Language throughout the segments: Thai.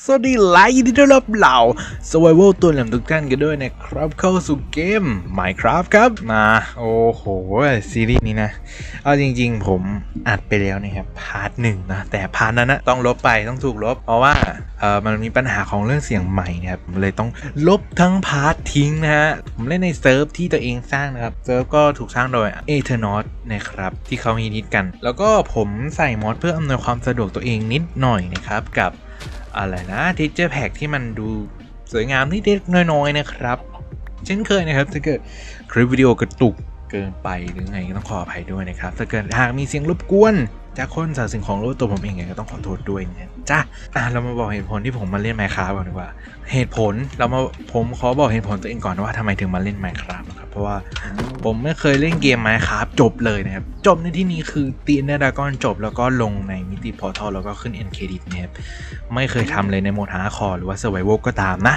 สวัสดีไลท์ที่ได้รับเหล่า Survival ตัวแหลมทุกท่านกันด้วยนะครับ เข้าสู่เกม Minecraft ครับ มา โอ้โห ซีรีส์นี้นะ เอาจริงๆ ผมอัดไปแล้วนะครับ พาร์ทหนึ่งนะ แต่พาร์ทนั้นนะต้องลบไปต้องถูกลบ เพราะว่าเออมันมีปัญหาของเรื่องเสียงใหม่นะครับเลยต้องลบทั้งพาร์ททิ้งนะฮะ ผมเล่นในเซิร์ฟที่ตัวเองสร้างนะครับ เซิร์ฟก็ถูกสร้างโดย e t e r n o t นะครับ ที่เขาฮิตกัน แล้วก็ผมใส่มอดเพื่ออำนวยความสะดวกตัวเองนิดหน่อยนะครับกับ อะไรนะทิเจอร์แพ็กที่มันดูสวยงามนิดๆน้อยๆนะครับ เช่นเคยนะครับถ้าเกิดคลิปวิดีโอกระตุกเกินไปหรือไงก็ต้องขออภัยด้วยนะครับ ถ้าเกิดหากมีเสียงรบกวน จากคนสาวสิ่งของรถตัวผมเองไงก็ต้องขอโทษด้วยนะจ้าอะเรามาบอกเหตุผลที่ผมมาเล่น Minecraft ก่อนดีกว่า เหตุผลเรามาผมขอบอกเหตุผลตัวเองก่อนว่าทำไมถึงมาเล่น Minecraft นะครับ เพราะว่าผมไม่เคยเล่นเกมไม้ค้าจบเลยนะครับ จบในที่นี้คือตีนเดากอนจบแล้วก็ลงในมิติพอร์ทัลแล้วก็ขึ้น end credit นะครับไม่เคยทำเลยในโหมดฮาร์คอร์หรือว่า survival ก็ตามนะ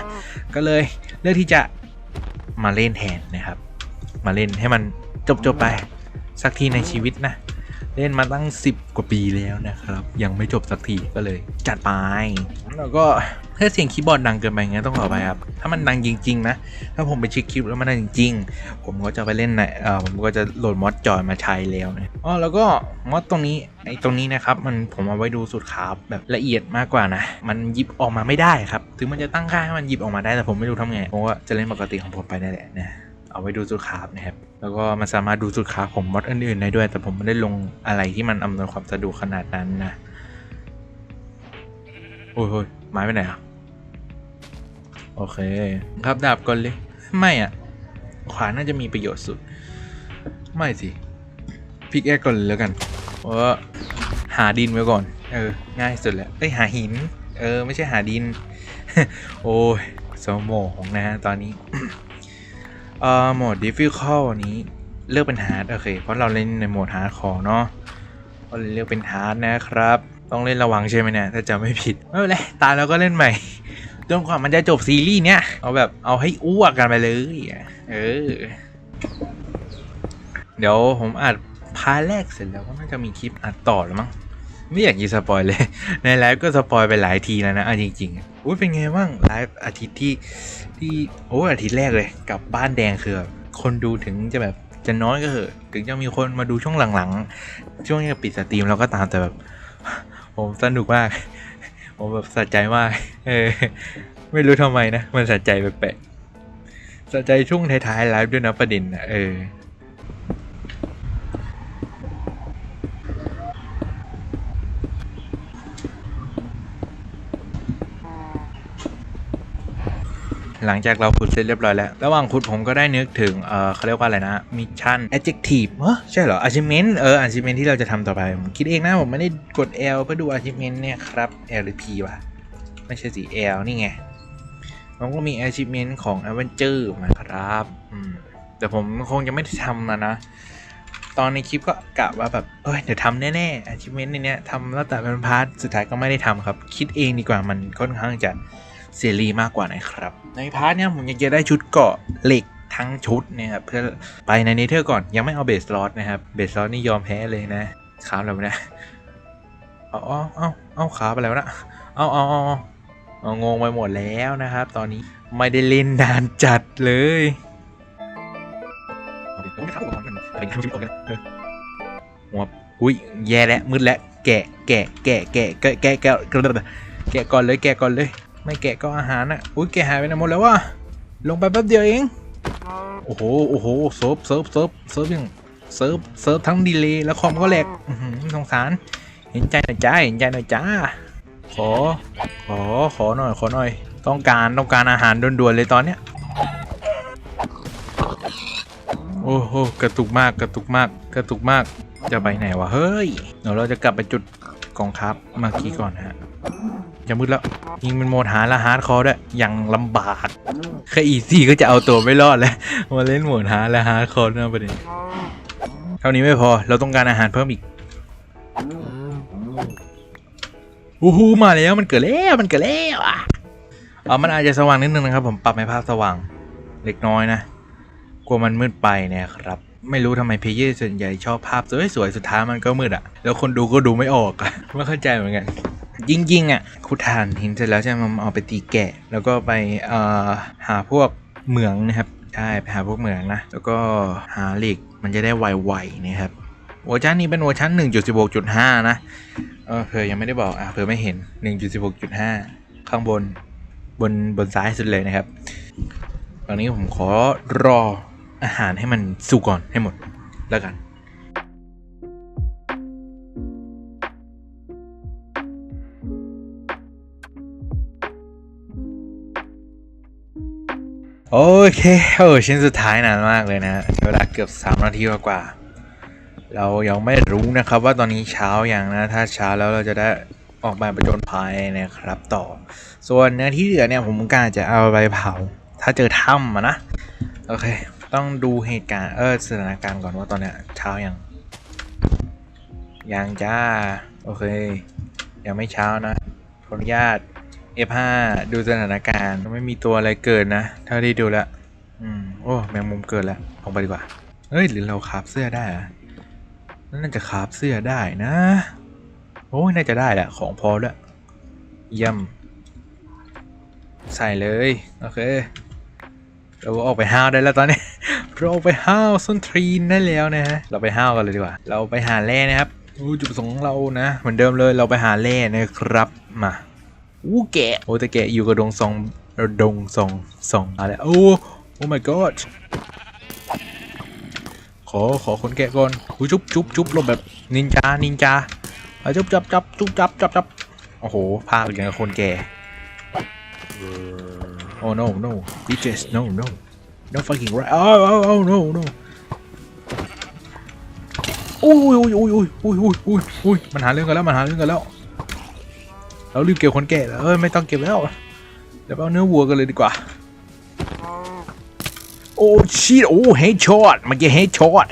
ก็เลยเลือกที่จะมาเล่นแทนนะครับ มาเล่นให้มันจบจบๆไปสักทีในชีวิตนะ เล่นมาตั้ง 10 กว่าปีแล้วนะครับ ยังไม่จบสักทีก็เลยจัดไป แล้วก็ถ้าเสียงคีย์บอร์ดดังเกินไปงั้นต้องขอไปครับ ถ้ามันดังจริง ๆ นะ ถ้าผมไปเช็คคลิปแล้วมันดังจริง ๆ ผมก็จะไปเล่นในเออผมก็จะโหลดมอดจอยมาใช้แล้วนะอ๋อแล้วก็มอดตรงนี้ไอ้ตรงนี้นะครับมันผมเอาไว้ดูสุดขาบแบบละเอียดมากกว่านะ มันหยิบออกมาไม่ได้ครับ ถึงมันจะตั้งค่าให้มันหยิบออกมาได้แต่ผมไม่รู้ทำไงผมว่าจะเล่นปกติของผมไปนั่นแหละนะ เอาไว้ดูสุดขาบนะครับ แล้วก็มันสามารถดูสุดขาของมอดอื่นๆได้ด้วย แต่ผมไม่ได้ลงอะไรที่มันอำนวยความสะดวกขนาดนั้นนะโอ้ยโอ้ยไม้ไปไหนอะ โอเค ครับดาบก่อนเลย ไม่อะ ขวานน่าจะมีประโยชน์สุด ไม่สิ พิกแอคก่อนเลยแล้วกันเพราะว่าหาดินไว้ก่อน เออ ง่ายสุดแล้วเอ้ย หาหิน เออ ไม่ใช่หาดิน โอ้ยสมองนะฮะตอนนี้ อ่อโหมด difficult อันนี้เลือกเป็น hard โอเค เพราะเราเล่นในโหมด hard ขอเนาะก็เลยเลือกเป็น hard นะครับ ต้องเล่นระวังใช่ไหมเนี่ยถ้าจำไม่ผิดไม่เป็นไรตายแล้วก็เล่นใหม่จนกว่ามันจะจบซีรีส์เนี้ยเอาแบบเอาให้อ้วกกันไปเลยเออ เดี๋ยวผมอัดพาร์ทแรกเสร็จแล้วก็น่าจะมีคลิปอัดต่อแล้วมั้งไม่อยากยีสปอยเลย ในไลฟ์ก็สปอยไปหลายทีแล้วนะเอาจริง ๆ อุ้ยเป็นไงบ้างไลฟ์อาทิตย์ที่ที่โอ้อาทิตย์แรกเลย กับบ้านแดงคือคนดูถึงจะแบบจะน้อยก็เหอะถึงจะมีคนมาดูช่วงหลังๆ ช่วงที่ปิดสตรีมแล้วก็ตามแต่แบบ ผมสนุกมาก ผมแบบสะใจมาก เออ ไม่รู้ทำไมนะ มันสะใจแปลกๆสะใจช่วงท้ายๆไลฟ์ด้วยนะประเด็นนะเออ หลังจากเราขุดเสร็จเรียบร้อยแล้ว ระหว่างขุดผมก็ได้นึกถึง เออเขาเรียกว่าอะไรนะ มิชชั่น adjective เออใช่เหรอ achievement เออ achievement ที่เราจะทำต่อไป ผมคิดเองนะ ผมไม่ได้กด L เพื่อดู achievement เนี่ยครับ L หรือ P วะ ไม่ใช่สิ L นี่ไงมันก็มี achievement ของ adventure มาครับอืมแต่ผมคงจะไม่ได้ทำนะนะ ตอนในคลิปก็กะว่าแบบ เอ้ย เดี๋ยวทำแน่ๆ achievement ในเนี้ยทำแล้วแต่เป็นพาร์ท สุดท้ายก็ไม่ได้ทำครับ คิดเองดีกว่ามันค่อนข้างจะ ซีรีส์มากกว่านะครับ ในพาร์ทเนี้ยผมอยากจะได้ชุดเกาะเหล็กทั้งชุดเนี่ยครับเพื่อไปในเนเธอร์ก่อนยังไม่เอาเบสลอสนะครับเบสลอสนี่ยอมแพ้เลยนะขามแล้วนะเอาเอาเอาเอาขาไปแล้วนะเอาเอาเอางงไปหมดแล้วนะครับ ตอนนี้ไม่ได้เล่นนานจัดเลยหัวอุ้ยแย่แล้วมืดแล้วแกะแกะแกะแกะแกะแกะแกะก่อนเลยแกะก่อนเลย ไม่แกะก็อาหารอะอุ้ยแกหายไปไหนหมดแล้ววะลงไปแป๊บเดียวเองโอ้โหโอ้โหเซิร์ฟเซิร์ฟเซิร์ฟเซิร์ฟยังเซิร์ฟเซิร์ฟทั้งดีเลยและคอมก็แหลกสงสาร เห็นใจหน่อยจ้าเห็นใจหน่อยจ้า ขอ ขอขอหน่อยขอหน่อย ต้องการต้องการอาหารด่วนๆเลยตอนเนี้ยโอ้โหกระตุกมากกระตุกมากกระตุกมากจะไปไหนวะเฮ้ยเดี๋ยวเราจะกลับไปจุดกองทัพเมื่อกี้ก่อนฮะ จะมืดแล้ว ยิงเป็นโหมดหาละฮาร์ดคอร์ด้วยอย่างลำบากแค่อีซี่ก็จะเอาตัวไม่รอดแล้วมาเล่นโหมดหาละฮาร์ดคอร์นะประเด็นเท่านี้ไม่พอเราต้องการอาหารเพิ่มอีกอู้หูมาแล้วมันเกิดแล้วมันเกิดแล้วอะเออมันอาจจะสว่างนิดนึงนะครับ ผมปรับให้ภาพสว่างเล็กน้อยนะกลัวมันมืดไปเนี่ยครับ ไม่รู้ทำไมเพย์เยอร์ส่วนใหญ่ชอบภาพสวยๆสุดท้ายมันก็มืดอะแล้วคนดูก็ดูไม่ออกอะไม่เข้าใจเหมือนกัน จริงๆอะขุดถ่านหินเสร็จแล้วใช่ไหมมันเอาไปตีแกะ แล้วก็ไปเอ่อหาพวกเหมืองนะครับใช่ไปหาพวกเหมืองนะ แล้วก็หาเหล็กมันจะได้ไวๆนะครับเวอร์ชันนี้เป็นเวอร์ชัน1.16.5 นะเออเผื่อยังไม่ได้บอกอะเผื่อไม่เห็น 1.16.5 ข้างบนบนบนซ้ายสุดเลยนะครับ ตอนนี้ผมขอรออาหารให้มันสุกก่อนให้หมดแล้วกัน โอเคโอ้ชิ้นสุดท้ายนานมากเลยนะใช้เวลาเกือบ 3 นาทีกว่าๆเรายังไม่รู้นะครับว่าตอนนี้เช้าอย่างนะ ถ้าเช้าแล้วเราจะได้ออกมาประจนภัยนะครับต่อ ส่วนเนื้อที่เหลือเนี่ยผมกาจะเอาไปเผา ถ้าเจอถ้ำนะ โอเค ต้องดูเหตุการณ์เออสถานการณ์ก่อนว่าตอนเนี้ยเช้ายังยังจ้า โอเค ยังไม่เช้านะขออนุญาต F5 ดูสถานการณ์ไม่มีตัวอะไรเกิดนะ เท่าที่ดูแล้วอืมโอ้แมงมุมเกิดแล้วออกไปดีกว่าเฮ้ยหรือเราคาฟเสื้อได้อะน่าจะคาฟเสื้อได้นะโอ้ยน่าจะได้แหละของพอแล้วเยี่ยมใส่เลยโอเคเราออกไปห้าวได้แล้วตอนนี้ เราออกไปห้าวส้นทรีนได้แล้วนะฮะเราไปห้าวกันเลยดีกว่า เราไปหาแร่นะครับจุดประสงค์ของเรานะ เหมือนเดิมเลยเราไปหาแร่นะครับมา อู้แกโอ้แต่แกอยู่กับดงซองดงซองซองอะไรโอ้โอ้ my god ขอขอคนแกก่อนอุ้ยจุ๊บจุ๊บจุ๊บลงแบบนินจานินจาไอจุ๊บจับจับจุ๊บจับจับจับโอ้โหพาไปอย่างกับคนแก่โอ้ no no bitches no no no fucking right oh oh oh no no อุ้ยอุ้ยอุ้ยอุ้ยอุ้ยอุ้ยอุ้ยมันหาเรื่องกันแล้วมันหาเรื่องกันแล้ว เรารีบเก็บคนแก่แล้วเอ้ยไม่ต้องเก็บแล้วเดี๋ยวเอาเนื้อวัวกันเลยดีกว่า โอ้ชีโอ้เฮดช็อตเมื่อกี้เฮดช็อต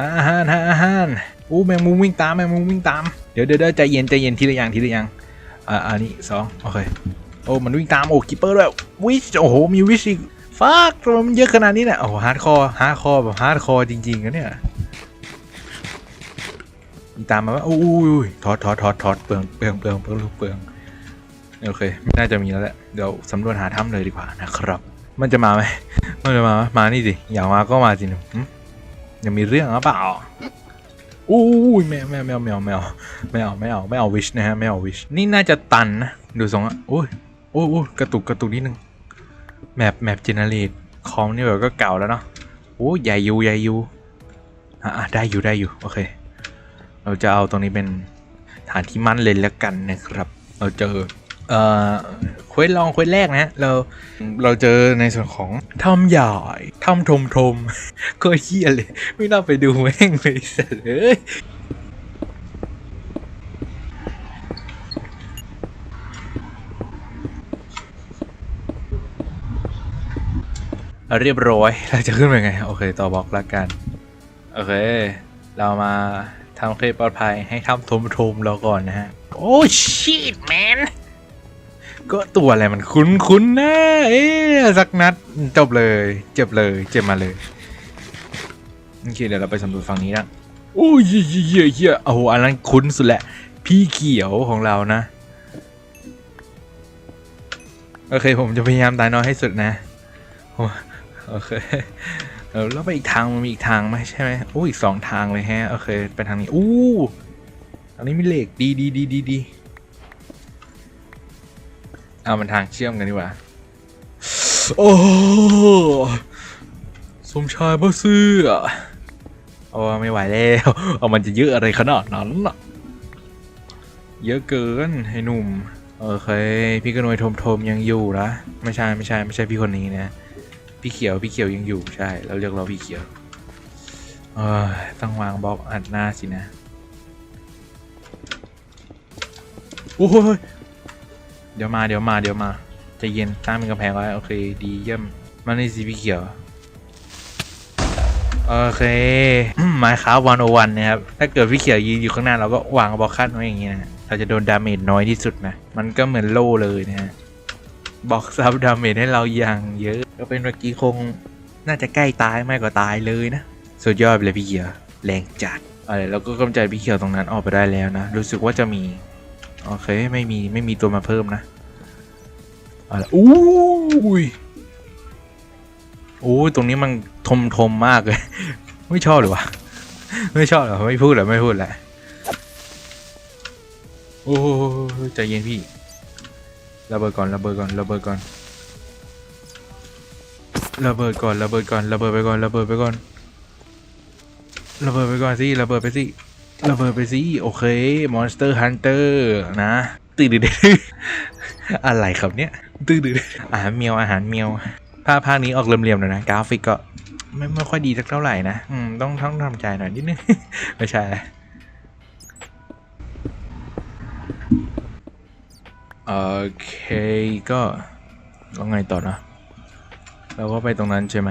อาหารหาอาหารโอ้แมงมุมวิ่งตามแมงมุมวิ่งตามเดี๋ยวเดี๋ยวใจเย็นใจเย็นทีละอย่างทีละอย่างอ่าอันนี้สองโอเคโอ้มันวิ่งตามโอ้คิปเปอร์ด้วยวิชโอ้โหมีวิชอีกฟักมันเยอะขนาดนี้เนี่ยโอ้ฮาร์ดคอร์ฮาร์ดคอร์แบบฮาร์ดคอร์จริงๆนะเนี่ยวิ่งตามมาว่าโอ้ยถอดถอดถอดถอดเปลืองเปลืองเปลืองเปลืองเปลือง โอเค ไม่น่าจะมีแล้วแหละ เดี๋ยวสำรวจหาถ้ำเลยดีกว่านะครับ มันจะมาไหมมันจะมาไหมมานี่สิ อยากมาก็มาสิหนูหึยังมีเรื่องหรือเปล่าอู้ยแมวแมวแมวแมวแมวไม่เอาไม่เอาไม่เอาวิชนะฮะไม่เอาวิชนี่น่าจะตันนะดูทรงอะโอ้ยโอ้ยโอ้ยกระตุกกระตุกนิดนึงแมปแมปเจเนเรตคอมนี่แบบก็เก่าแล้วเนาะโอ้ยใหญ่อยูใหญ่อยูอะอะได้อยู่ได้อยู่โอเค เราจะเอาตรงนี้เป็นฐานที่มั่นเลยแล้วกันนะครับ เราเจอ เอ่อเควสลองเควสแรกนะ เราเราเจอในส่วนของถ้ำใหญ่ถ้ำทมทมก็เฮียเลย ไม่น่าไปดูแม่งเลยสัตว์เอ้ยเรียบร้อยเราจะขึ้นไปไง โอเค ต่อบล็อกละกัน โอเค เรามาทำเคลปลอดภัยให้ถ้ำทมทมเราก่อนนะฮะ โอ้ชิตแมน ก็ตัวอะไรมันคุ้นคุ้นๆนะเอ๊ะสักนัดจบเลย เจ็บเลย เจ็บมาเลยโอเคเดี๋ยวเราไปสำรวจฝั่งนี้นะโอ้ยเยี่ยเยี่ยเยี่ยโอ้โหอันนั้นคุ้นสุดแหละ พี่เขียวของเรานะโอเคผมจะพยายามตายน้อยให้สุดนะโอเคเออแล้วไปอีกทางมันมีอีกทางไหมใช่ไหมโอ้อีกสองทางเลยแฮะโอเคไปทางนี้อู้อันนี้มีเหล็กดีดีดีดีดี เอามันทางเชื่อมกันดีกว่า โอ้สมชายบ่เสื้อโอ้ไม่ไหวแล้ว เอามันจะเยอะอะไรขนาดนั้นน่ะ เยอะเกินให้หนุ่ม โอเค พี่กระนวยทมทมยังอยู่นะ ไม่ใช่ไม่ใช่ไม่ใช่พี่คนนี้นะ พี่เขียวพี่เขียวยังอยู่ใช่ เราเรียกเราพี่เขียวเออต้องวางบล็อกอัดหน้าสินะ โอ้ย เดี๋ยวมาเดี๋ยวมาเดี๋ยวมาจะเย็นตั้งเป็นกำแพงไว้โอเคดีเยี่ยมมาในสีพี่เขียวโอเคไม้ค้าวันโอวันนะครับถ้าเกิดพี่เขียวยืนอยู่ข้างหน้าเราก็วางบล็อกขั้นไว้อย่างงี้นะเราจะโดนดาเมจน้อยที่สุดนะมันก็เหมือนโล่เลยนะฮะบอกซับดาเมจให้เราอย่างเยอะ ก็เป็นเมื่อกี้คงน่าจะใกล้ตายไม่ก็ตายเลยนะสุดยอดเลยพี่เขียวแรงจัดอะไรเราก็กำจัดพี่เขียวตรงนั้นออกไปได้แล้วนะรู้สึกว่าจะมี โอเค ไม่มี ไม่มีตัวมาเพิ่มนะอะไรอู้ยโอ้ยตรงนี้มันทมทมๆมากเลย ไม่ชอบหรือวะ ไม่ชอบเหรอ ไม่พูดเหรอ ไม่พูดแหละ โอ้ยใจเย็นพี่ระเบิดก่อนระเบิดก่อนระเบิดก่อนระเบิดก่อนระเบิดก่อนระเบิดไปก่อนระเบิดไปก่อนระเบิดไปก่อนสิระเบิดไปสิ ระเบิดไปสิโอเค Monster Hunter นะตื่นดื้ออะไรครับเนี่ยตื่นดื้ออาหารเมียวอาหารเมียวภาพภาคนี้ออกเรียมๆหน่อยนะกราฟิกก็ไม่ไม่ค่อยดีสักเท่าไหร่นะอืมต้องต้องทำใจหน่อยนิดนึงไม่ใช่โอเคก็ก็ไงต่อนะเราก็ไปตรงนั้นใช่ไหม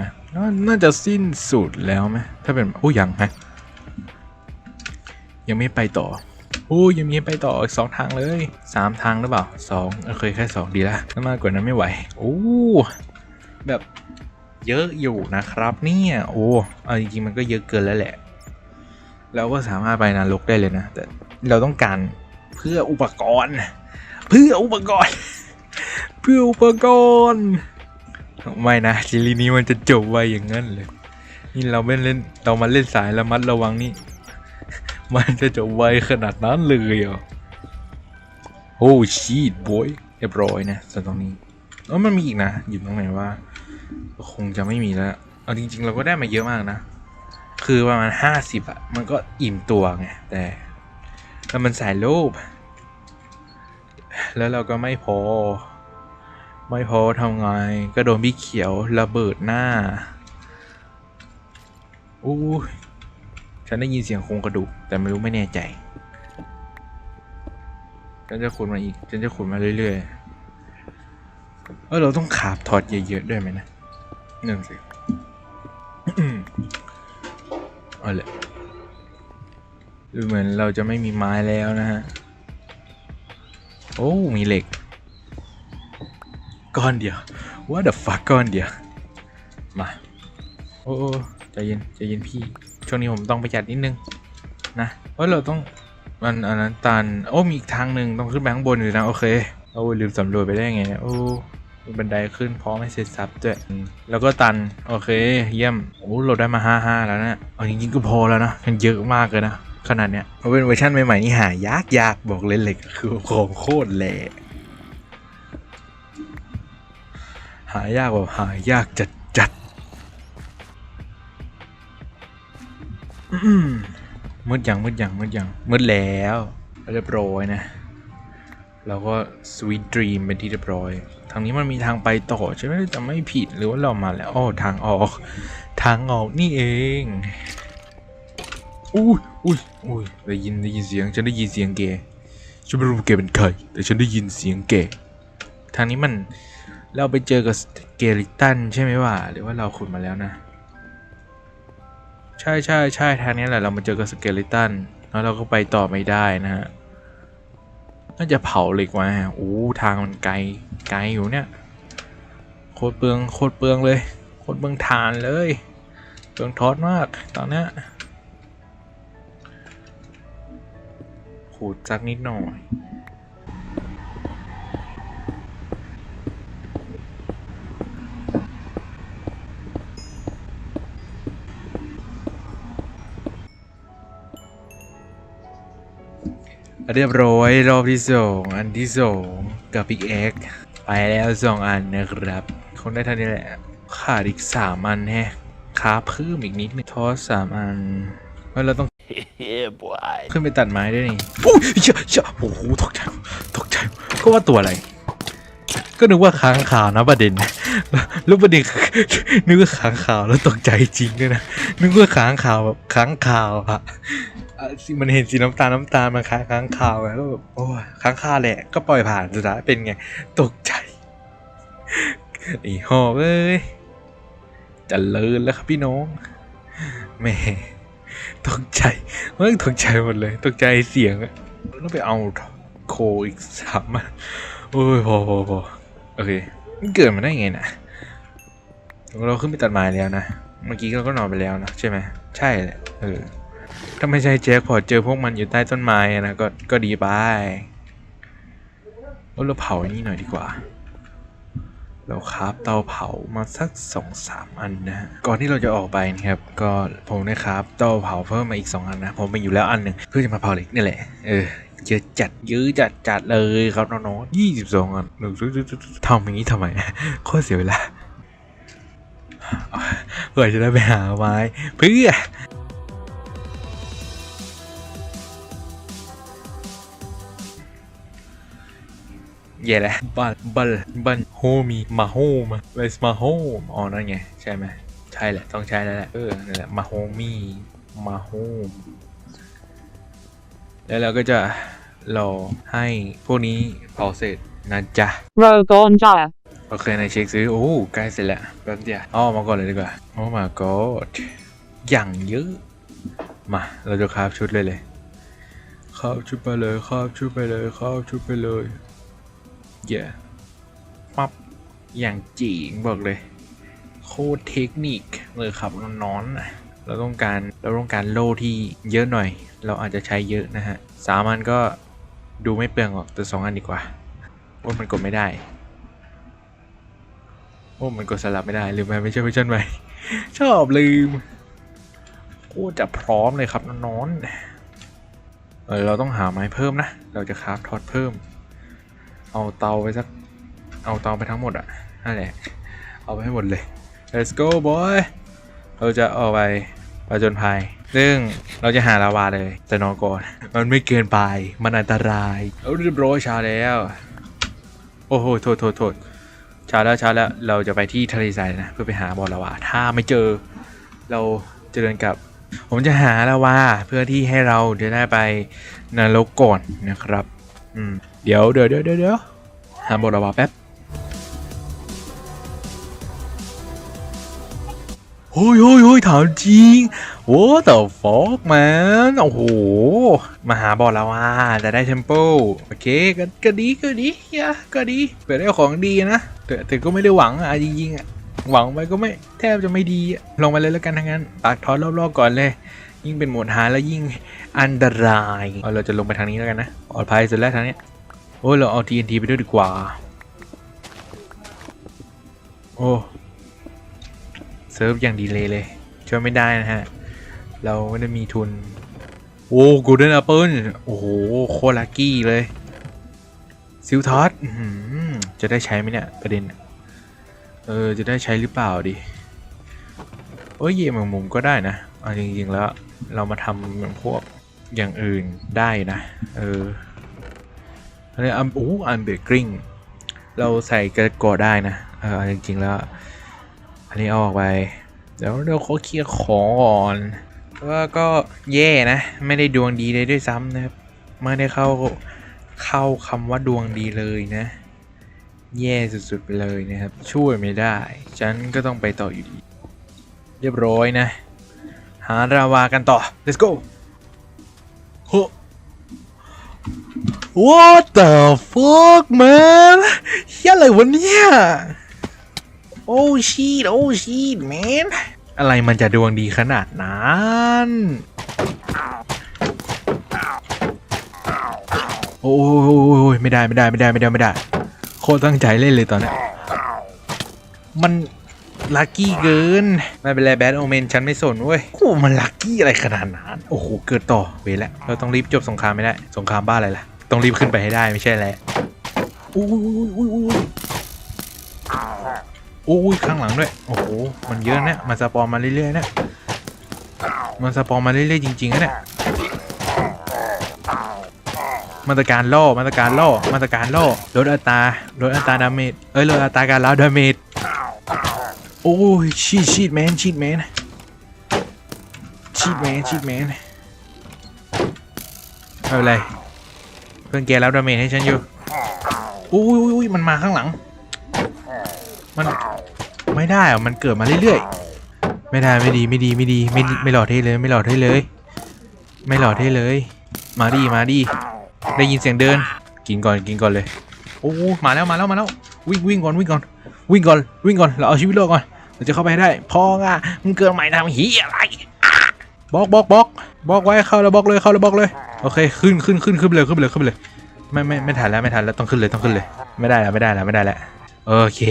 น่าจะสิ้นสุดแล้วไหมถ้าเป็นโอ้ยังฮะ ยังไม่ไปต่อโอ้ยังมีไปต่ออีกสองทางเลยสามทางหรือเปล่าสองโอเคแค่สองดีละถ้ามากกว่านั้นไม่ไหวโอ้แบบเยอะอยู่นะครับเนี่ยโอ้เอาจริงๆมันก็เยอะเกินแล้วแหละ เราก็สามารถไปนรกได้เลยนะ แต่เราต้องการเพื่ออุปกรณ์ เพื่ออุปกรณ์ เพื่ออุปกรณ์ไม่นะซีรีส์นี้มันจะจบไวอย่างนั้นเลยนี่เราไม่เล่นเรามาเล่นสายระมัดระวังนี่ มันจะจบไวขนาดนั้นเลยเหรอโอ้ชีตบอยเรียบร้อยนะส่วนตรงนี้เออมันมีอีกนะอยู่ตรงไหนว่าคงจะไม่มีแล้วเอาจริง ๆ เราก็ได้มาเยอะมากนะ คือประมาณห้าสิบอะมันก็อิ่มตัวไงแต่แล้วมันสายรูปแล้วเราก็ไม่พอ ไม่พอทำไง ก็โดนพี่เขียวระเบิดหน้าอู้ ฉันได้ยินเสียงโครงกระดูก แต่ไม่รู้ไม่แน่ใจ ฉันจะขุดมาอีก ฉันจะขุดมาเรื่อยๆ เออเราต้องขาบถอดเยอะๆด้วยไหมนะนั่นสิเอาละดูเหมือนเราจะไม่มีไม้แล้วนะฮะ โอ้ มีเหล็ก ก้อนเดียว what the fuck ก้อนเดียว มา โอ้ใจเย็น ใจเย็นพี่ ช่วงนี้ผมต้องประหยัดนิดนึงนะเออเราต้องมันอันนั้นตันโอ้มีอีกทางหนึ่งต้องขึ้นไปข้างบนอยู่นะโอเคโอ้ลืมสำรวจไปได้ไงโอ้มีบันไดขึ้นพร้อมให้เสร็จสับด้วยแล้วก็ตันโอเค เยี่ยมโอ้เราได้มาห้าห้าแล้วนะเอาจริงๆก็พอแล้วนะมันเยอะมากเลยนะขนาดเนี้ยเอาเป็นเวอร์ชันใหม่ๆนี่หายากยากบอกเลยเหล็กคือของโคตรแหล่หายากแบบหายากจัด จัดอืมมืดยังมืดยังมืดยังมืดแล้วเรียบร้อยนะเราก็สวีทดรีมเป็นที่เรียบร้อย ทางนี้มันมีทางไปต่อใช่ไหมจะไม่ผิดหรือว่าเรามาแล้วอ้อทางออก ทางออกนี่เองอุ้ยอุ้ยอุ้ยได้ยินได้ยินเสียงฉันได้ยินเสียงแกฉันไม่รู้ว่าแกเป็นใครแต่ฉันได้ยินเสียงแกทางนี้มันเราไปเจอกับเกลิตันใช่ไหมว่าหรือว่าเราขุดมาแล้วนะ ใช่ใช่ใช่ทางนี้แหละเรามาเจอกับสเกลิตันแล้วเราก็ไปต่อไม่ได้นะฮะน่าจะเผาเหล็กมาโอ้ทางมันไกลไกลอยู่เนี่ยโคตรเปลืองโคตรเปลืองเลยโคตรเปลืองฐานเลยเปลืองทอดมากตอนเนี้ยขูดจักนิดหน่อย เรียบร้อยรอบที่สองอันที่สองกับพิกเอ็กไปแล้วสองอันนะครับ คงได้เท่านี้แหละ ขาดอีกสามอันแฮะค้าเพิ่มอีกนิดนึงทอสสามอันเฮ้ยเราต้อง yeah, boy. ขึ้นไปตัดไม้ด้วยนี่โอ้ยเชี่ยเชี่ยโอ้โหตกใจตกใจก็ว่าตัวอะไร ก็นึกว่าค้างขาวนะประเด็นแล้วประเด็นนึกว่าค้างข่าวแล้วตกใจจริงด้วยนะนึกว่าค้างข่าวแบบค้างข่าวอะสิมันเห็นสีน้ำตาลน้ำตาลมันคล้ายค้างขาวไงก็แบบโอ้ยค้างคาวแหละก็ปล่อยผ่านสุดท้ายเป็นไง ตกใจไอ้หอบเอ้ยจะเลินแล้วครับพี่น้องแม่ตกใจเฮ้ยตกใจหมดเลย ตกใจเสียงอะต้องไปเอาโคอีกสามอันโอ้ยพอพอพอโอเค มันเกิดมาได้ไงนะเราขึ้นไปตัดไม้แล้วนะ เมื่อกี้เราก็นอนไปแล้วนะใช่ไหมใช่แหละเออถ้าไม่ใช่แจ็คพอตเจอพวกมันอยู่ใต้ต้นไม้นะก็ก็ดีไปเอาเราเผาอันนี้หน่อยดีกว่า เราคราฟเตาเผามาสักสองสามอันนะก่อนที่เราจะออกไปนะครับ ก็ผมได้คราฟเตาเผาเพิ่มมาอีกสองอันนะผมมีอยู่แล้วอันหนึ่งเพื่อจะมาเผาเหล็กนี่แหละเออ เยอะจัดเยอะจัดจัดเลยครับน้องๆยี่สิบสองอันหนึ่งทำอย่างนี้ทำไมโคตรเสียเวลาเพื่อจะได้ไปหาไม้เพื่อเย่แหละบัลบัลบัลโฮมีมาโฮมาเวสมาโฮมอ๋อนั่นไง ใช่ไหมใช่แหละ ต้องใช้แล้วแหละ เออนั่นแหละมาโฮมีมาโฮม แล้วเราก็จะรอให้พวกนี้เผาเสร็จนะจ๊ะ Rogon Jaya. โอเคในเช็คซื้อ โอ้ใกล้เสร็จแล้วแป๊บเดียวเอาออกมาก่อนเลยดีกว่าโอ้ my god อย่างเยอะ มา เราจะคราฟชุดเลยเลยคราฟชุดไปเลยคราฟชุดไปเลยคราฟชุดไปเลยเย่ปั๊บอย่างจีงบอกเลย โคตรเทคนิคเลยครับน้อนๆน่ะเราต้องการเราต้องการโล่ที่เยอะหน่อย เราอาจจะใช้เยอะนะฮะสามอันก็ดูไม่เปลืองหรอกแต่สองอันดีกว่าว่ามันกดไม่ได้ โอ้มันกดสลับไม่ได้ลืมไปไม่ใช่เวอร์ชันใหมชอบลืมโอ้จะพร้อมเลยครับน้องเออเราต้องหาไม้เพิ่มนะ เราจะคราฟทอดเพิ่ม เอาเตาไปสัก เอาเตาไปทั้งหมดอะนั่นแหละ เอาไปให้หมดเลย let's go boy เราจะออกไปผจญภัย ซึ่งเราจะหาลาวาเลยแต่นอนก่อน มันไม่เกินไป มันอันตรายเอาเรียบร้อยชาแล้ว โอ้โห โทษโทษโทษเช้าแล้วเช้าแล้ว เราจะไปที่ทะเลทรายนะ เพื่อไปหาบอลลาวา ถ้าไม่เจอ เราจะเดินกลับ ผมจะหาลาวาเพื่อที่ให้เราจะได้ไปนรกก่อนนะครับ อืม เดี๋ยวเดี๋ยวเดี๋ยวเดี๋ยวเดี๋ยวหาบอลลาวาแป๊บ ฮ้ยเฮ้ยเฮ้ยถามจริง What the fuck man โอ้โห มาหาบอลลาว่าจะได้เทมเปิลโอเคก็ก็ดีก็ดียะก็ดีเปิดได้ของดีนะแต่แต่ก็ไม่ได้หวังอะจริงๆอะหวังไปก็ไม่แทบจะไม่ดีอะลงไปเลยแล้วกันทั้งนั้นปากทอดรอบๆก่อนเลย ยิ่งเป็นโหมดหาแล้วยิ่งอันตรายเอาเราจะลงไปทางนี้แล้วกันนะปลอดภัยสุดแล้วทางนี้โอ้เราเอา TNT ไปด้วยดีกว่า โอ้ เซิร์ฟอย่างดีเลยเลย ช่วยไม่ได้นะฮะ เราไม่ได้มีทุน โอ้กูเดนแอปเปิลโอ้โห โคตรลักกี้เลย ซิลทอสจะได้ใช้ไหมเนี่ยประเด็น เออ จะได้ใช้หรือเปล่าดิโอ้ยเย่แมงมุมก็ได้นะเอาจริง ๆ แล้ว เรามาทำอย่างพวกอย่างอื่นได้นะ เอออันนี้อันอ้อันเบรกกริ้งเราใส่กระกอได้นะ เออจริง ๆ แล้ว นนี้เอาออกไป เดี๋ยวเดี๋ยวเขาเคลียร์ของก่อนว่าก็แย่นะ ไม่ได้ดวงดีเลยด้วยซ้ำนะครับไม่ได้เข้าเข้าคำว่าดวงดีเลยนะ แย่สุดๆไปเลยนะครับ ช่วยไม่ได้ ฉันก็ต้องไปต่ออยู่ดี เรียบร้อยนะ หาราวากันต่อ let's go โ What the fuck man เฮียอะไรวะเนี่ย Oh shit oh shit man อะไรมันจะดวงดีขนาดนั้นโอ้ยไม่ได้ไม่ได้ไม่ได้ไม่ได้ไม่ได้ โคตรตั้งใจเล่นเลยตอนเนี้ยมันลัคกี้เกิน ไม่เป็นไรแบดโอเมนฉันไม่สนเว้ยโอ้มันลัคกี้อะไรขนาดนั้นโอ้โหเกิดต่อเวแล้วเราต้องรีบจบสงครามไม่ได้ สงครามบ้าอะไรล่ะ ต้องรีบขึ้นไปให้ได้ไม่ใช่แล้วอุ้ยอุ้ยอุ้ยอุ้ย อุ้ยข้างหลังด้วย โอ้โห มันเยอะนะมันสปอร์มมาเรื่อยๆนะมันสปอร์มมาเรื่อยๆจริงๆนะเนี่ยมาตรการล่อมาตรการล่อมาตรการล่อลดอัตราลดอัตราดาเมจเอ้ยลดอัตราการรับดาเมจโอ้ยชีดชีดแมนชีดแมนชีดแมนชีดแมนไม่เป็นไรเพื่อนแกรับดาเมจให้ฉันอยู่อุ้ยอุ้ยมันมาข้างหลัง มันไม่ได้อะมันเกิดมาเรื่อยๆ ไม่ได้ไม่ดีไม่ดีไม่ดีไม่ไม่หลอดให้เลย ไม่หลอดให้เลย ไม่หลอดให้เลย มาดีมาดีได้ยินเสียงเดิน กินก่อนกินก่อนเลย โอ้มาแล้วมาแล้วมาแล้ววิ่งวิ่งก่อนวิ่งก่อนวิ่งก่อนวิ่งก่อนเราเอาชีวิตรอดก่อนเราจะเข้าไปให้ได้พ่องอะมึงเกิดใหม่ทำเฮียอะไรบล็อกบล็อกบล็อกบล็อกไว้เข้าแล้วบล็อกเลยเข้าแล้วบล็อกเลยโอเคขึ้นขึ้นขึ้นขึ้นเลยขึ้นเลยขึ้นเลยไม่ไม่ไม่ทันแล้วไม่ทันแล้วต้องขึ้นเลยต้องขึ้นเลย ไม่ได้แล้วไม่ได้แล้วไม่ได้แล้ว โอเค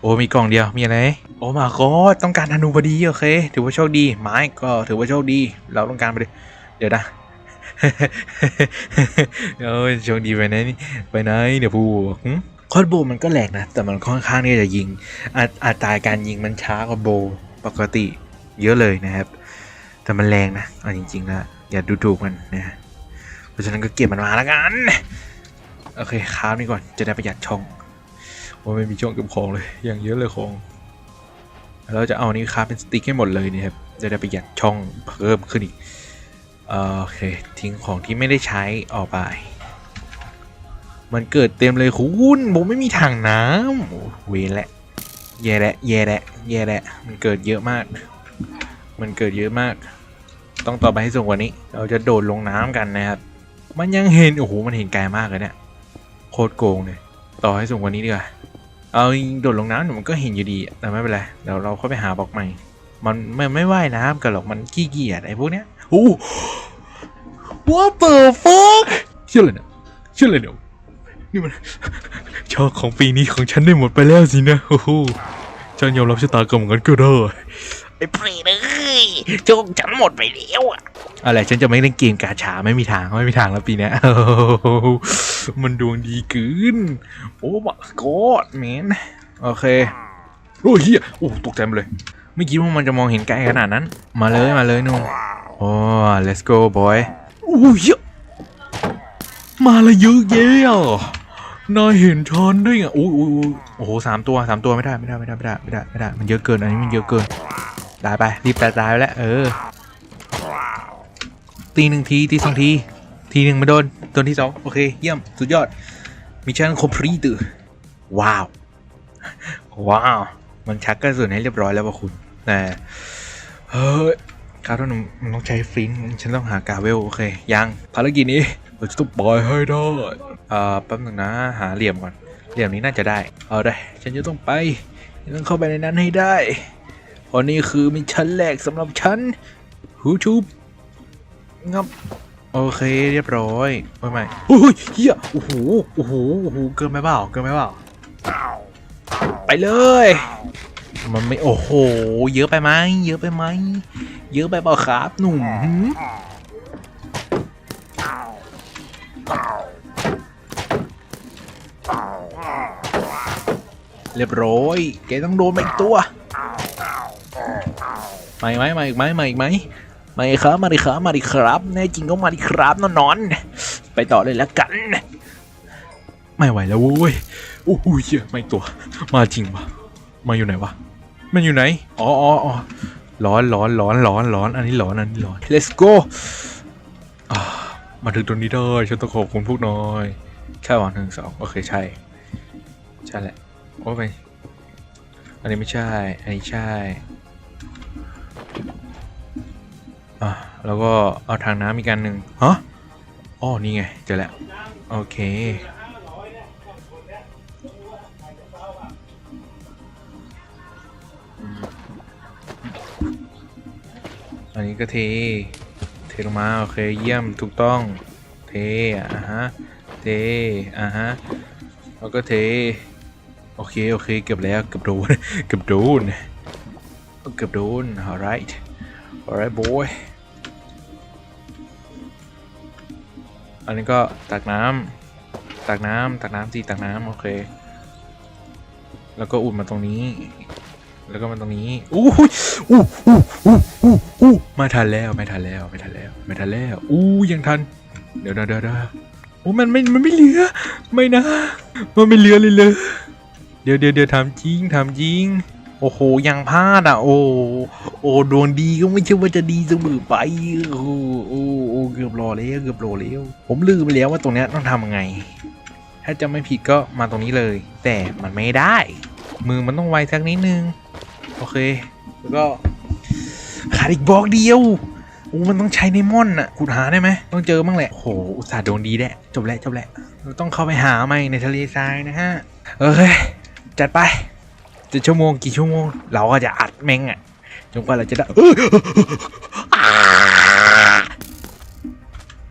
โอ้มีกล่องเดียวมีอะไร โอ้มาก็ต้องการธนูพอดีโอเค ถือว่าโชคดี ไม้ก็ถือว่าโชคดี เราต้องการไปเดี๋ยวนะเอ้ยโชคดีไปไหนไปไหนเดี๋ยวพูหึคอดโบมันก็แหลกนะ แต่มันค่อนข้างที่จะยิงอัตอัตราการยิงมันช้ากว่าโบปกติเยอะเลยนะครับ แต่มันแรงนะเอาจริงๆแล้วอย่าดูถูกมันนะเพราะฉะนั้นก็เก็บมันมาแล้วกัน โอเคค้าฟนี่ก่อนจะได้ประหยัดช่อง โอ้ยไม่มีช่องเก็บของเลยอย่างเยอะเลยของแล้วจะเอานี่ค้าเป็นสติ๊กให้หมดเลยนี่ครับจะได้ประหยัดช่องเพิ่มขึ้นอีกโอเคทิ้งของที่ไม่ได้ใช้ออกไป มันเกิดเต็มเลยคุณผมไม่มีถังน้ำเวแหละแย่แหละแย่แหละแย่แหละมันเกิดเยอะมาก มันเกิดเยอะมาก ต้องต่อไปให้สูงกว่านี้ เราจะโดดลงน้ำกันนะครับ มันยังเห็นโอ้โหมันเห็นไกลมากเลยเนี่ยโคตรโกงเลยต่อให้สูงกว่านี้ดีกว่า เอาโดดลงน้ำหนูมันก็เห็นอยู่ดี แต่ไม่เป็นไร เดี๋ยวเราเข้าไปหาบล็อกใหม่ มันไม่ไม่ว่ายน้ำกันหรอก มันขี้เกียจไอ้พวกเนี้ยโอ้ What the fuck เชื่อเลยเนี่ยเชื่อเลยเดี๋ยวนี่มันชอบของปีนี้ของฉันได้หมดไปแล้วสินะ โอ้โหฉันยอมรับชะตากรรมของกันก็ได้ ไอ้เปรตเอ้ยโชคฉันหมดไปแล้วอะอะไรฉันจะไม่เล่นเกมกาชาไม่มีทางไม่มีทางแล้วปีเนี้ยมันดวงดีเกินโอ้มากอดแมนโอเคโอ้ยเฮียโอ้ตกใจหมดเลยไม่คิดว่ามันจะมองเห็นไกลขนาดนั้น มาเลยมาเลยนุ่มโอ้ let's go boy โอ้ยมาเลยเยอะแยะนายเห็นชอนด้ไงโอ้ยโอ้ยโอ้ยโอ้โหสามตัวสามตัวไม่ได้ไม่ได้ไม่ได้ไม่ได้ไม่ได้ไม่ได้มันเยอะเกินอันนี้มันเยอะเกิน ตายไปรีบตายตายแล้วเออตีหนึ่งทีตีสองทีทีหนึ่งมาโดนตัวที่สองโอเค เยี่ยม สุดยอดมิชชั่นคอมพลีตว้าว ว้าว มันชักกระสุนให้เรียบร้อยแล้วว่ะคุณแต่เฮ้ยคาร์ทอนมันต้องใช้ฟลินฉันต้องหากาเวล โอเค ยังภารกิจนี้เราจะต้องปล่อยให้ได้อ่อแป๊บนึงนะหาเหลี่ยมก่อนเหลี่ยมนี้น่าจะได้ เอาได้ ฉันจะต้องไป ฉันต้องเข้าไปในนั้นให้ได้ เพราะนี่คือมิชชั่นแรกสำหรับฉันฮูทูบงับโอเคเรียบร้อยไม่ไม่โอ้ยเฮียโอ้โหโอ้โหโอ้โหเกินไปเปล่าเกินไปเปล่าไปเลย มันไม่โอ้โห เยอะไปไหมเยอะไปไหมเยอะไปเปล่าครับหนุ่มหืมเรียบร้อยแกต้องโดนไปอีกตัว มาอีกไหมมาอีกไหมมาอีกไหมมาดิครับมาดิครับมาดิครับแน่จริงก็มาดิครับนอนนอนๆไปต่อเลยแล้วกัน ไม่ไหวแล้วเว้ยโอ้โหเหี้ยไม่ตัว มาจริงปะมาอยู่ไหนวะมันอยู่ไหนอ๋ออ๋อร้อนร้อนร้อนร้อนร้อนอันนี้ร้อนอันนี้ร้อน let's go มาถึงตรงนี้ด้ฉันต้องขอบคุณพวกน้อยใช่วังหนึ่งสองโอเคใช่ ใช่แหละ โอ้ยอันนี้ไม่ใช่ อันนี้ใช่ อะแล้วก็เอาทางน้ำอีกอันหนึ่งฮะอ๋อนี่ไง เจอแล้ว โอเคอันนี้ก็เท เทลงมา โอเค เยี่ยม ถูกต้อง เท อะฮะ เท อะฮะ แล้วก็เท โอเค โอเค เกือบแล้ว เกือบโดน เกือบโดน เกือบโดน alright alright boy อันนี้ก็ตักน้ำตักน้ำตักน้ำสิตักน้ำโอเค แล้วก็อุ่นมาตรงนี้ แล้วก็มาตรงนี้อู้หูอู้อู้อู้อู้อู้ม่ทันแล้วไม่ทันแล้วไม่ทันแล้วไม่ทันแล้วอู้ยังทันเดี๋ยวเดี๋ยวเดี๋ยวเดี๋ยวโอ้มันไม่มันไม่เหลือ ไม่นะ มันไม่เหลือเลยเลยเดี๋ยวเดี๋ยวเดี๋ยวทำจริงทำจริง โอ้โหยังพลาดอะ โอ้โอ้ดวงดีก็ไม่ใช่ว่าจะดีเสมอไปโอ้โอ้โอ้เกือบรอแล้วเกือบรอแล้วผมลืมไปแล้วว่าตรงเนี้ยต้องทำยังไง ถ้าจะไม่ผิดก็มาตรงนี้เลย แต่มันไม่ได้ มือมันต้องไวสักนิดนึง โอเค แล้วก็ขาดอีกบล็อกเดียวโอ้มันต้องใช้ในม่อนอะขุดหาได้ไหมต้องเจอบ้างแหละโอ้โหอุตส่าห์ดวงดีแหละจบแล้วจบแล้วเราต้องเข้าไปหาใหมในทะเลทรายนะฮะโอเคจัดไป จะชั่วโมงกี่ชั่วโมง เราก็จะอัดแม่งอะจนกว่าเราจะได้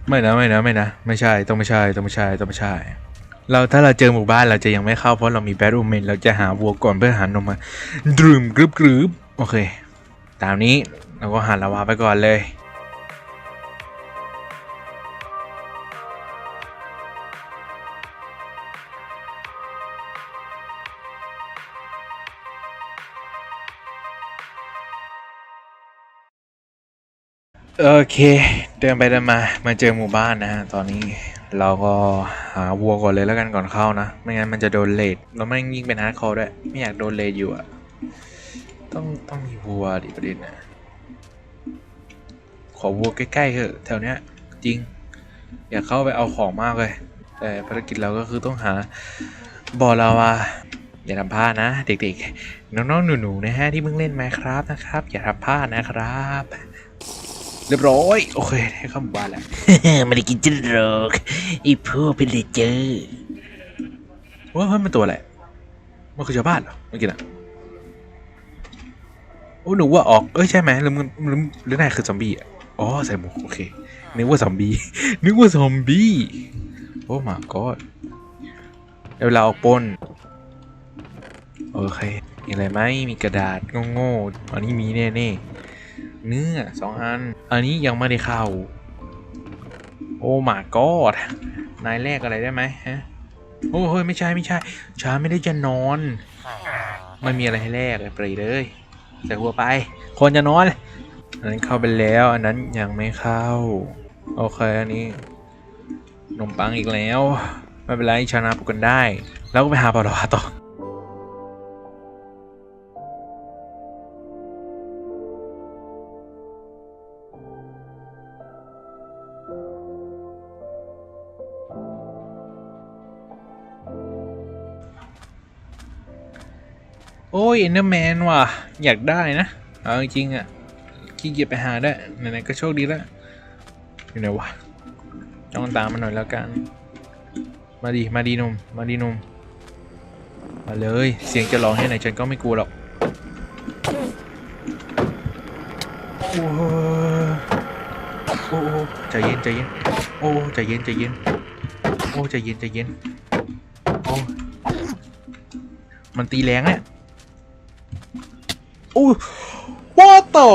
ไม่นะไม่นะไม่นะไม่ใช่ต้องไม่ใช่ต้องไม่ใช่ต้องไม่ใช่ เราถ้าเราเจอหมู่บ้านเราจะยังไม่เข้าเพราะเรามีแบทโอเมนเราจะหาวัวก่อนเพื่อหานมมาดื่มกรึบกรึบโอเค ตามนี้เราก็หาลาวาไปก่อนเลย โอเค เดินไปเดินมามาเจอหมู่บ้านนะฮะตอนนี้เราก็หาวัวก่อนเลยแล้วกันก่อนเข้านะ ไม่งั้นมันจะโดนเลดแล้วไม่ยิ่งเป็นฮาร์ดคอร์ด้วย ไม่อยากโดนเลดอยู่อะต้องต้องมีวัวดิประเด็นนะขอวัวใกล้ๆเถอะแถวเนี้ยจริง อยากเข้าไปเอาของมากเลย แต่ภารกิจเราก็คือต้องหาบ่อลาวาอย่าทำพลาดนะ เด็กๆ น้องๆหนูๆนะฮะที่เพิ่งเล่นมาครับนะครับ อย่าทำพลาดนะครับ เรียบร้อย โอเคได้เข้าหมู่บ้านแล้ว ไม่ได้กินจนหรอกไอ้พวกเป็นเลเจอร์ว่ามันเป็นตัวอะไรมันคือชาวบ้านเหรอเมื่อกี้น่ะโอ้หนูว่าออกเอ้ยใช่ไหมหรือมึงหรือหรือนายคือซอมบี้อะอ๋อใส่หมวกโอเคนึกว่าซอมบี้นึกว่าซอมบี้โอ้มาก็เดี๋ยวเราออกปล้นโอเคมีอะไรไหมมีกระดาษโง่ๆอันนี้มีแน่ๆ เนื้อสองอัน อันนี้ยังไม่ได้เข้า โอ้มาก็นายแลกอะไรได้ไหมฮะโอ้เฮ้ยไม่ใช่ไม่ใช่ฉันไม่ได้จะนอนไม่มีอะไรให้แลกเลยปรีเลยใส่หัวไป คนจะนอนอันนั้นเข้าไปแล้ว อันนั้นยังไม่เข้า โอเคอันนี้ขนมปังอีกแล้ว ไม่เป็นไรชนะปุกกันได้ แล้วก็ไปหาปลาดาต่อ โอ้ยเอนเดอร์แมนว่ะ อยากได้นะ เอาจริงอะขี้เกียจไปหาได้ ไหนๆก็โชคดีแล้ว อยู่ไหนวะ จ้องตามมันหน่อยแล้วกัน มาดีมาดีหนุ่มมาดีหนุ่มมาเลย เสียงจะร้องแค่ไหนฉันก็ไม่กลัวหรอกโอ้โหโอ้โหใจเย็นใจเย็น โอ้ใจเย็นใจเย็น โอ้ใจเย็นใจเย็น โอ้ มันตีแรงเนี่ย โอ้ what the